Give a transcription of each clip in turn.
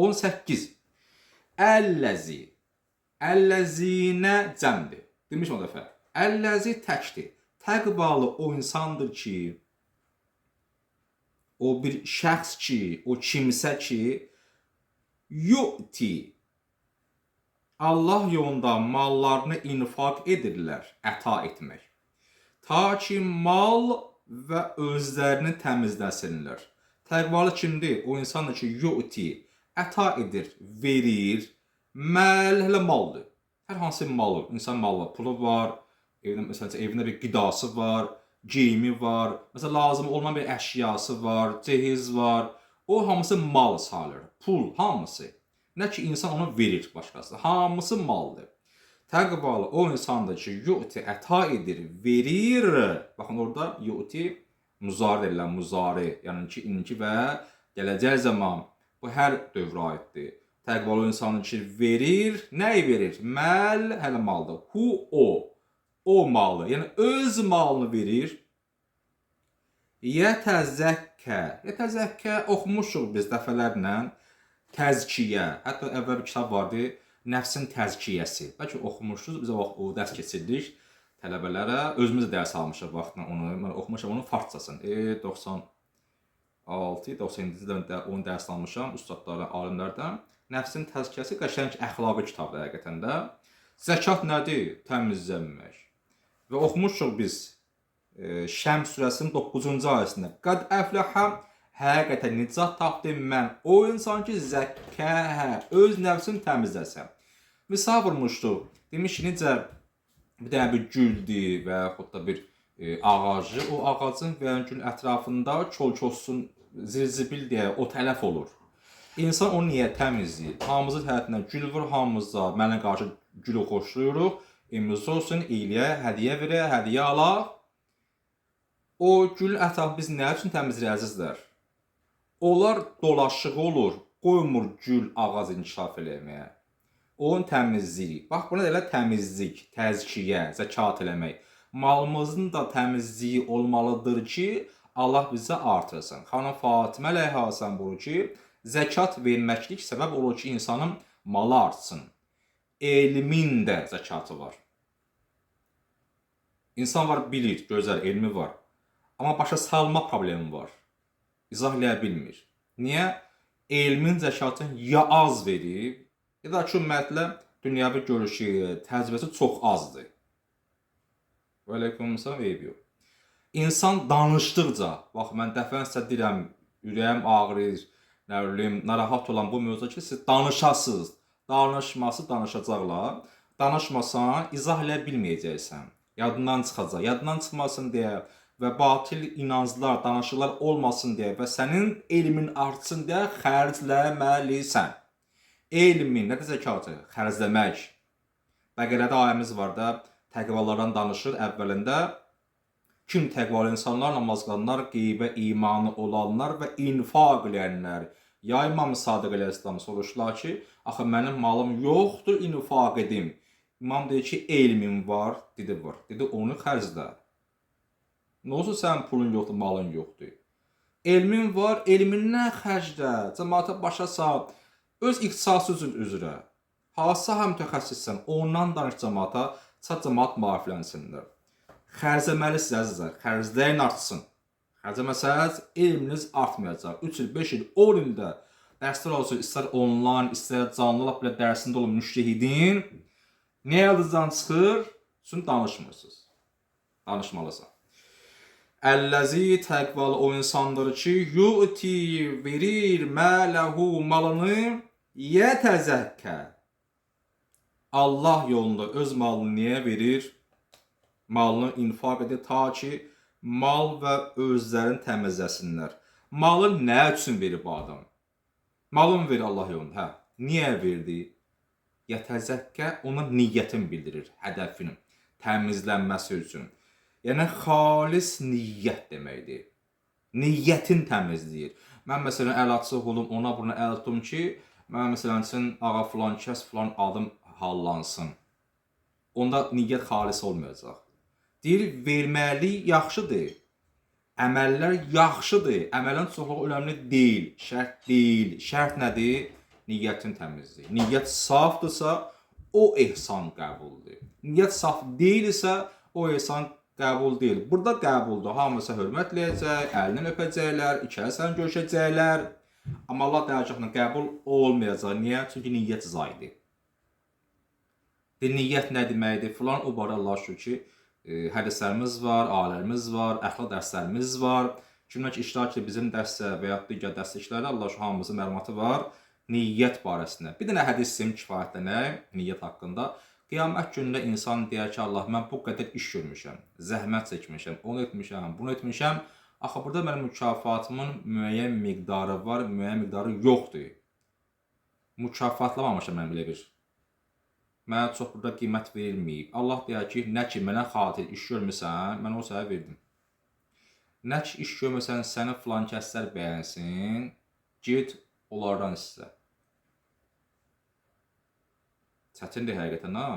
18. Əlləzi. Əlləzinə cəmdir. Demiş o dəfə. Əlləzi təkdir. Təqvalı o insandır ki, o bir şəxs ki, o kimsə ki, yu'ti Allah yolunda mallarını infak edirlər, əta etmək. Ta ki mal və özlərini təmizləsinlər. Təqvalı kimdir? O insandır ki, yu'ti əta edir, verir. Məl hələ maldır. Hər hansı malı, insan malı, pulu var, evində məsələn evində bir qidası var, geyimi var, məsələn lazım olmayan bir əşyası var, cehiz var. O hamısı mal sayılır. Pul hamısı. Nə ki insan onu verir başqasına. Hamısı maldır. Təqvalı o insandır ki, yu'ti əta edir, verir. Baxın orada yu'ti muzari edilən muzari, yəni ki, indiki və gələcək zaman bu hər dövrə aiddir. Təqvalı o insandır ki, verir, nəyi verir? Məl hələ maldır. Hu o. O malı, yəni öz malını verir. Yətəzəkkə. Yətəzəkkə oxumuşuq biz dəfələrlə. Təzkiyə. Hətta əvvəl bir kitab vardı, Nəfsin təzkiyəsi. Bəlkə oxumuşdunuz, biz o vaxt o dərs keçirdik tələbələrə. Özümüz də dərs almışıq vaxtla onu. Mən oxumuşam onu farsçasını. E 96 97-ci ildə onu dərs almışam ustadlardan, alimlərdən. Nəfsin təzkiyəsi qəşəng əxlaqi kitabdır həqiqətən də. Zəkat nədir? Təmizlənmək. Və oxumuşuq biz e, Şəms surəsinin 9-cu ayəsində. Qad əfləhə həqiqətən nicat tapdı mən. O insan ki, zəkkə, öz nəfsini təmizləsə. Misal vurmuşdu. Demiş ki, necə bir dənə bir güldür və yaxud da bir e, ağacı, o ağacın və gül ətrafında kol-kosun, zirzibil deyə o tələf olur. İnsan onu niyə təmizləyir? Hamımızın həyatında gül var, hamımız da mənə qarşı gülü xoşlayırıq. Emriniz olsun, iyiliyə hədiyyə verə, hədiyyə alaq. O gül ətrafı biz nə üçün təmizləyir əzizlər? Onlar dolaşığı olur, qoymur gül ağac inkişaf eləməyə. Onun təmizliyi. Bax buna elə təmizlik, təzkiyə, zəkat eləmək. Malımızın da təmizliyi olmalıdır ki, Allah bizə artırsın. Xanım Fatimə əleyhissalam buyurur ki, zəkat verməklik səbəb olur ki, insanın malı artsın. Elmin də zəkatı var. İnsan var bilir, gözəl, elmi var. Amma başa salma problemi var. İzah eləyə bilmir. Niyə? Elmin zəkatını ya az verib, ya da ki, ümumiyyətlə dünyəvi görüşü, təcrübəsi çox azdır. Və əleykum salam, eyb yox. İnsan danışdıqca, bax mən dəfələrlə deyirəm, ürəyim ağrıyır, nə bilim, narahat olan bu mövzuda ki, siz danışasınız. Danışması danışacaqlar. Danışmasan izah eləyə bilməyəcəksən. Yadından çıxacaq. Yadından çıxmasın deyə və batil inanclar, danışıqlar olmasın deyə və sənin elmin artsın deyə xərcləməlisən. Elmin, nədir zəkatı? Xərcləmək. Bəqərədə ayəmiz var da, təqvalardan danışır əvvəlində. Kim təqvalı insanlar, namaz qılanlar, qeybə imanı olanlar və infaq edənlər. Ya İmam Sadiq əleyhissalam soruşdular ki, axı mənim malım yoxdur, infaq edim. İmam dedi ki, elmin var, dedi var. Dedi onu xərclə. Nə olsa sənin pulun yoxdur, malın yoxdur. Elmin var, elmindən xərclə, cəmaata başa sal. Öz ixtisası üzr üzrə. Hansısa həm mütəxəssissən, ondan danış cəmaata, çat cəmaat maariflənsinlər. Xərcləməlisiniz əzizlər, xərcləyin artsın. Xərcləməsəz elminiz artmayacaq. 3 il, 5 il, 10 ildə dərslər olsun, istər onlayn, istər canlı, lap belə dərsində olun müştəhidin. Nə yadınızdan çıxır? Çünki danışmırsınız. Danışmalısan. Əlləzi təqvalı o insandır ki, yu'ti verir mələhu malını yətəzəkkə. Allah yolunda öz malını niyə verir? Malını infaq edir ta ki, mal və özlərini təmizləsinlər. Malı nə üçün verir bu adam? Malını verir Allah yolunda. Hə, niyə verdi? Yətəzəkkə ona niyyətin bildirir, hədəfini, təmizlənməsi üçün. Yəni xalis niyyət deməkdir. Niyyətin təmizləyir. Mən məsələn əl açıq olum, ona buna əl tutum ki, mən məsələn üçün ağa filan kəs filan adım hallansın. Onda niyyət xalis olmayacaq. Deyir, verməli yaxşıdır. Əməllər yaxşıdır. Əməlin çoxluğu önəmli deyil, şərt deyil. Şərt nədir? niyyətin təmizliyi. Niyyət safdırsa, o ehsan qəbuldur. Niyyət saf deyilsə, o ehsan qəbul deyil. Burada qəbuldur. Hamısı hörmətləyəcək, əlindən öpəcəklər, içərisən görüşəcəklər. Amma Allah dərgahına qəbul olmayacaq. Niyə? Çünki niyyət zaydır. De, niyyət nə deməkdir? Filan o barədə Allah şükür ki, hədislərimiz var, ayələrimiz var, əxlaq dərslərimiz var. Kimlər ki, iştirak edir bizim dərsdə və ya digər dərsliklərdə Allah şükür hamımızın məlumatı var niyyət barəsində. Bir dənə hədis sim kifayətlənək niyyət haqqında. Qiyamət günündə insan deyər ki, Allah mən bu qədər iş görmüşəm, zəhmət çəkmişəm, onu etmişəm, bunu etmişəm. Axı burada mənim mükafatımın müəyyən miqdarı var, müəyyən miqdarı yoxdur. Mükafatlamamışam mən belə bir. Mənə çox burada qiymət verilməyib. Allah deyər ki, nə ki mənə xatir iş görmüsən, mən o sənə verdim. Nə ki iş görmüsən, səni filan kəslər bəyənsin, get onlardan istə. Çətindir həqiqətən ha.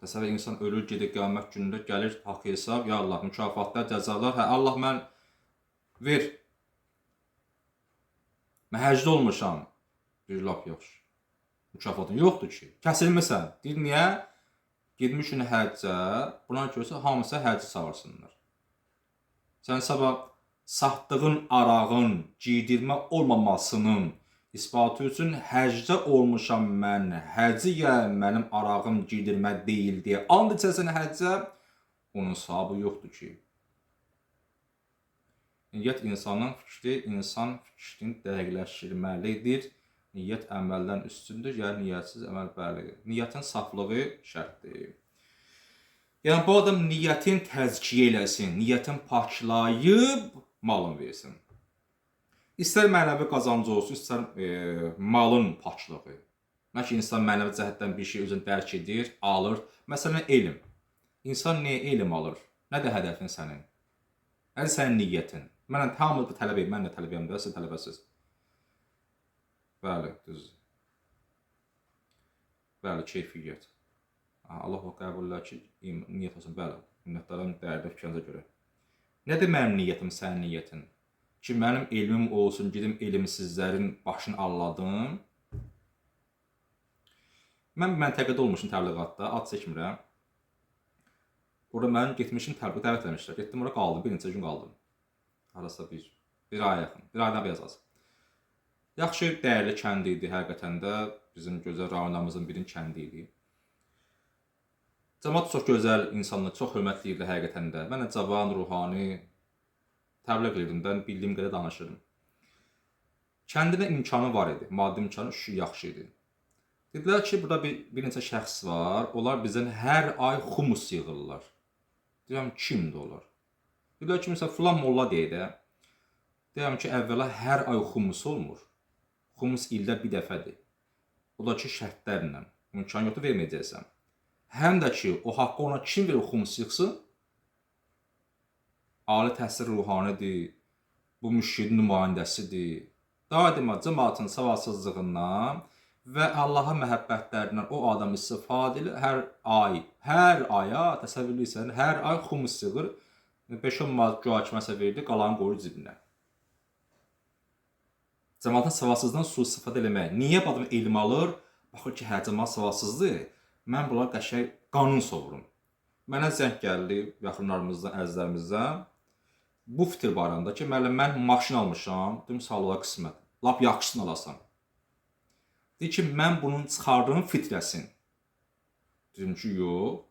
Təsəvvür insan ölür, gedir qiyamət günündə gəlir haqq hesab, ya Allah, mükafatlar, cəzalar, hə Allah mən ver. Mən həcdə olmuşam. Bir lap yaxşı. Mükafatın yoxdur ki. Kəsilmisən. Deyir niyə? Getmişsin həccə, buna görsə hamısı həcc çağırsınlar. Sən sabah satdığın arağın giydirmə olmamasının isbatı üçün həcdə olmuşam mən. Həcci ya mənim arağım giydirmə deyil deyə and içəsən həccə, onun savabı yoxdur ki. Niyyət insanın fikri, insan fikrini dəqiqləşdirməlidir. Niyyət əməldən üstündür, yəni niyyətsiz əməl bəlidir. Niyyətin saflığı şərtdir. Yəni bu adam niyyətin təzkiyə eləsin, niyyətin paklayıb malın versin. İstər mənəvi qazancı olsun, istər e, malın paklığı. Nə ki insan mənəvi cəhətdən bir şey özünü dərk edir, alır. Məsələn, elm. İnsan niyə elm alır? Nədir hədəfin sənin? Nədir sənin niyyətin? Mən hamı da tələbəyim, mən də tələbəyəm də, siz tələbəsiz. Bəli, düzdür. Bəli, keyfiyyət. Allah o qəbullər ki, im- niyyət olsun. Bəli, minnətdaram dəyərli fikrinize görə. Nədir mənim niyyətim, sənin niyyətin? Ki mənim elmim olsun, gedim elmsizlərin başını alladım. Mən məntəqədə olmuşum təbliğatda, ad çəkmirəm. Orada mən getmişim təbliğ dəvət etmişlər. Getdim ora qaldım, bir neçə gün qaldım. Harasa bir, bir ay yaxın, bir aydan biraz az. Yaxşı, dəyərli kənd idi həqiqətən də. Bizim gözəl rayonlarımızın birinin kəndi idi. Cəmaət çox gözəl insanlar, çox hörmətliyirdi həqiqətən də. Mən də cavan, ruhani təbliğ edirdim də, bildiyim qədər danışırdım. Kəndində imkanı var idi, maddi imkanı şu yaxşı idi. Dedilər ki, burada bir, bir neçə şəxs var, onlar bizdən hər ay xumus yığırlar. Deyirəm, kimdir onlar? Dedilər ki, məsələn, filan molla deyir də. Deyirəm ki, əvvəla hər ay xumus olmur. Xumus ildə bir dəfədir. O da ki, şərtlərlə. İmkan yoxdur, verməyəcəksən. Həm də ki, o haqqı ona kim verir xumus yığsın? Ali təhsil ruhanidir. Bu müşridin nümayəndəsidir. Daima cəmaatın savadsızlığından və Allaha məhəbbətlərindən o adam istifadə edir. Hər ay, hər aya təsəvvür edirsən, hər ay xumus yığır. 5-10 manat güya kiməsə verdi, qalanı qoyur cibinə. Cəmaatın savadsızlığından sui-istifadə eləmək. Niyə bu adam elm alır? Baxır ki, hə, cəmaat savadsızdır. Mən bunlar qəşəng qanun sovurum. Mənə zəng gəldi yaxınlarımızdan, əzizlərimizdən. Bu fikir barəndə ki, müəllim mən maşın almışam, dedim sağlığa qismət. Lap yaxşısını alasan. Deyir ki, mən bunun çıxardığım fitrəsin. Dedim ki, yox.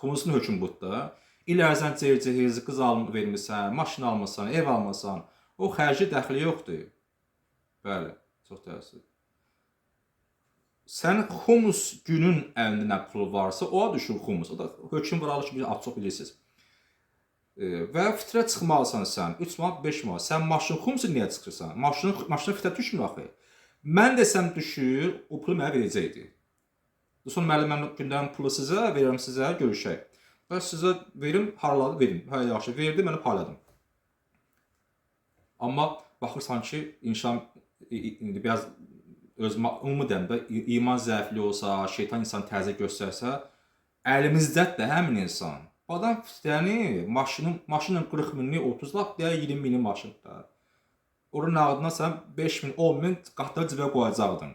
Xumusun hökm budda. İl ərzən cehcehezi qız alm vermisən, maşın almısan, ev almasan, o xərci dəxli yoxdur. Bəli, çox təəssüf. Sən xumus günün əlində nə pul varsa, o düşür xumus. O da hökm var alır ki, bir az çox bilirsiniz. E, və fitrə çıxmalısan sən 3 manat 5 manat. Sən maşın xumsu niyə çıxırsan? Maşının maşına fitrə düşmür axı. Mən desəm düşür, o pulu mənə verəcəkdi. Sonra müəllim mən gündən pulu sizə verirəm sizə görüşək. Və sizə verim, haraladı verim. Hə yaxşı, verdi, mən payladım. Amma baxırsan ki, insan i- i- indi biraz öz ma- ümumi dəmdə i- iman zəifli olsa, şeytan insan təzə göstərsə, əlimizdədir də həmin insan. Adam fitrəni maşının maşının 40 minlik 30 lap deyə 20 minlik maşındır. Onun nağdına sən 5000, 10000 qatları cibə qoyacaqdın.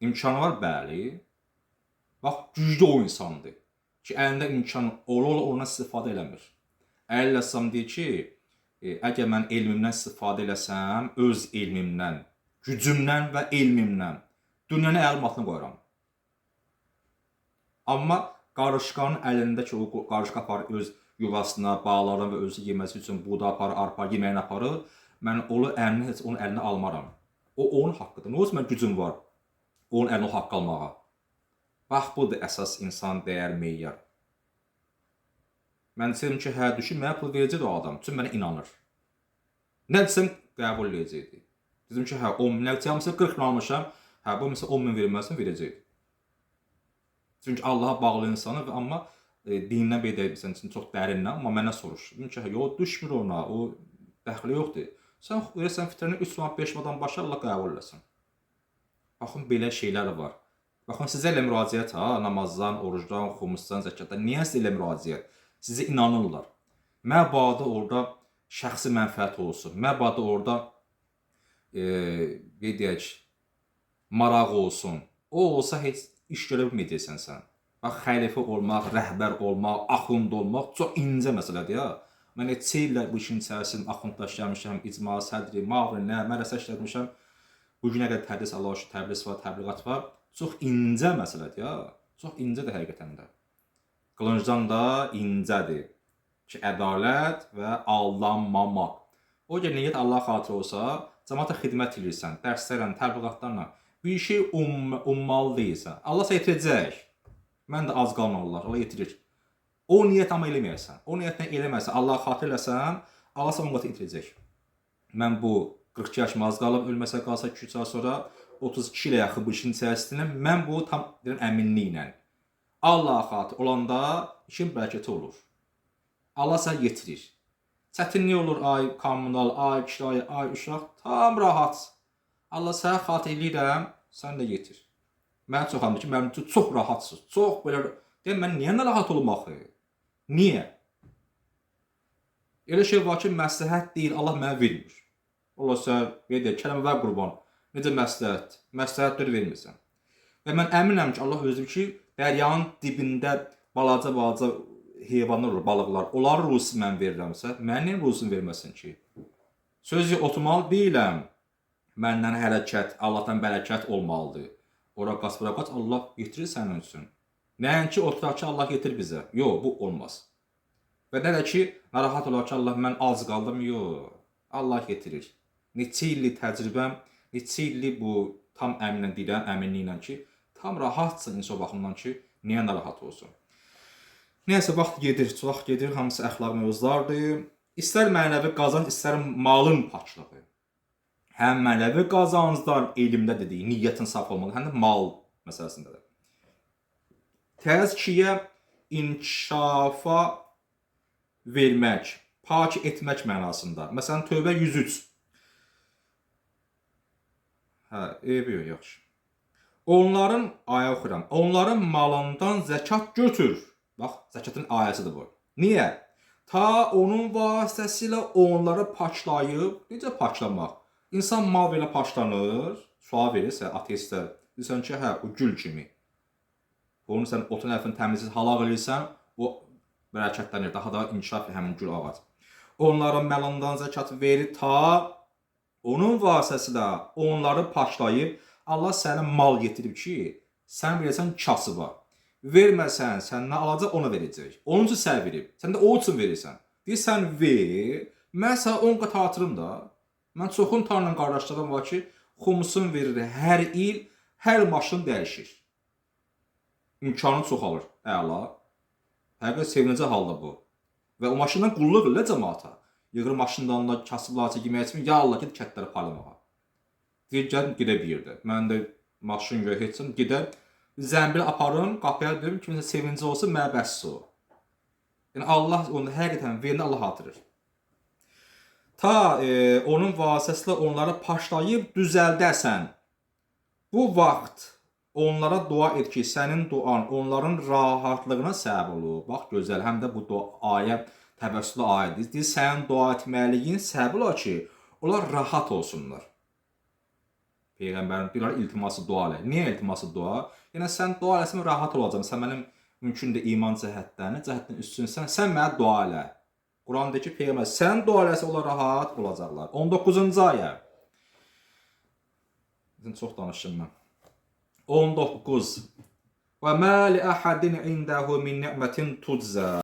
İmkanı var, bəli. Bax, güclü o insandır ki, əlində imkan ola-ola ondan istifadə eləmir. Əl Əssam deyir ki, e, əgər mən elmimdən istifadə eləsəm, öz elmimdən, gücümdən və elmimdən dünyanı əlim altına qoyuram. Amma qarışqanın əlindəki o qarışqa aparır öz yuvasına, bağlarına və özü yeməsi üçün buğda aparır, arpa yeməyini aparır. Mən onu əlini heç onun əlinə almaram. O onun haqqıdır. Nə olsun mən gücüm var onun əlinə o haqqı almağa. Bax budur əsas insan dəyər meyar. Mən desəm ki, hə düşün, mənə pul verəcək o adam. Çünki mənə inanır. Nə desəm qəbul edəcəkdi. Dedim ki, hə 10 min cəmsə 40 min almışam. Hə bu məsəl 10 min verməsin verəcək. Çünki Allaha bağlı insanı və amma e, dindən belə sən üçün çox dərindən, amma mənə soruş. Dedim ki, hə, yo düşmür ona, o dəxli yoxdur. Sən verəsən fitrəni 3 manat 5 manatdan başa Allah qəbul eləsin. Baxın belə şeylər var. Baxın sizə elə müraciət ha, namazdan, orucdan, xumusdan, zəkatdan, niyə sizə elə müraciət? Sizə inanırlar. Məbadə orada şəxsi mənfəət olsun. Məbadə orada e, belə deyək, maraq olsun. O olsa heç iş görə bilməyəcəksən sən. Bax, xəlifə olmaq, rəhbər olmaq, axund olmaq çox incə məsələdir ya. Mən neçə illər bu işin içərisində axunddaş gəlmişəm, icma sədri, mağrin, nə, mədrəsə işlətmişəm. Bu günə qədər tədris Allah şükür, təbliğ var, təbliğat var. Çox incə məsələdir ya. Çox incədir həqiqətən də. Qılıncdan da incədir ki, ədalət və aldanmamaq. O gün niyyət Allah xatirə olsa, cəmaata xidmət edirsən, dərslərlə, təbliğatlarla bir şey um, ummalı deyilsən. Allah sənə yetirəcək. Mən də az qalmalılar, Allah yetirir. O niyyət amma eləməyəsən. O niyyətlə eləməsən, Allah xatir eləsən, Allah sənə qat yetirəcək. Mən bu 42 yaşım az qalıb, ölməsə qalsa 2 saat sonra 32 ilə yaxın bu işin içərisində mən bu tam deyirəm əminliklə Allah xatir olanda işin bərəkəti olur. Allah sənə yetirir. Çətinlik olur ay kommunal, ay kirayə, ay uşaq tam rahat. Allah sənə xatir eləyirəm, sən də yetir. Mən çox anladım ki, mənim üçün çox rahatsız. Çox belə deyəm mən niyə narahat olum axı? Niyə? Elə şey var ki, məsləhət deyil, Allah mənə vermir. Allah sən belə deyək, kələmə ver qurban. Necə məsləhət? Məsləhətləri vermirsən. Və mən əminəm ki, Allah özü ki, dəryanın dibində balaca-balaca heyvanlar balıqlar. Onların ruzusunu mən verirəmsə, mənə niyə ruzusunu verməsin ki? Söz oturmalı deyiləm. Məndən hərəkət, Allahdan bərəkət olmalıdır. Ora qaç, bura qaç, Allah yetirir sənin üçün. Nəinki oturaq ki, Allah yetir bizə. Yox, bu olmaz. Və nə də ki, narahat olar ki, Allah mən az qaldım. Yox, Allah yetirir. Neçə illik təcrübəm, neçə illik bu tam əminlə deyirəm, əminliklə ki, tam rahatsan insan baxımından ki, niyə narahat olsun. Nəysə vaxt gedir, vaxt gedir, hamısı əxlaq mövzulardır. İstər mənəvi qazanc, istər malın paçlığı. Həm mənəvi qazanclar elmdə dediyi, niyyətin saf olmalı, həm də mal məsələsində də. Təzkiyə inkişafa vermək, pak etmək mənasında. Məsələn, Tövbə 103. Hə, eybi yox, yaxşı. Onların aya oxuram. Onların malından zəkat götür. Bax, zəkatın ayəsidir bu. Niyə? Ta onun vasitəsilə onları paçlayıb, necə paçlamaq? İnsan mal belə paçlanır, sual verirsə ateistə, deyirsən ki, hə, o gül kimi. Onu sən otun əfini təmizsiz halaq eləyirsən, o bərəkətlənir, daha da inkişaf edir həmin gül ağac. Onların məlandan zəkat verir ta onun vasitəsilə onları paçlayıb Allah sənə mal getirib ki, sən bilirsən kasıba. Verməsən, səndən alacaq ona verəcək. Onun üçün sən verib. Sən də o üçün verirsən. Deyirsən ver, mən sənə 10 qat artırım da. Mən çoxun tanınan qardaşlarım var ki, xumusun verir hər il, hər maşın dəyişir. İmkanı çoxalır. Əla. Həqiqət sevinəcək halda bu. Və o maşından qulluq elə cəmaata. Yığır maşından da kasıblarca yemək üçün, ya Allah get kətləri parlamağa. Deyir, gəl gedə bir yerdə. Mən də maşın görə heç gedə zəmbil aparım, qapıya deyim, kimsə sevinci olsun, mənə bəs o. Yəni Allah onu həqiqətən verini Allah hatırır. Ta e, onun vasitəsilə onları paşlayıb düzəldəsən. Bu vaxt onlara dua et ki, sənin duan onların rahatlığına səbəb olur. Bax gözəl, həm də bu dua ayə təvəssülü ayədir. Deyir, sənin dua etməliyin səbəb olar ki, onlar rahat olsunlar. Peyğəmbərin deyirlər iltiması dua elə. Niyə iltiması dua? Yəni sən dua eləsən rahat olacaqsan. Sən mənim mümkün də iman cəhətdən, nə cəhətdən üstünsən, sən mənə dua elə. Quran deyir ki, peyğəmbər sən dua eləsə onlar rahat olacaqlar. 19-cu ayə. Sizin çox danışdım mən. 19. Və mə li əhədin indəhu min ni'mətin tuzza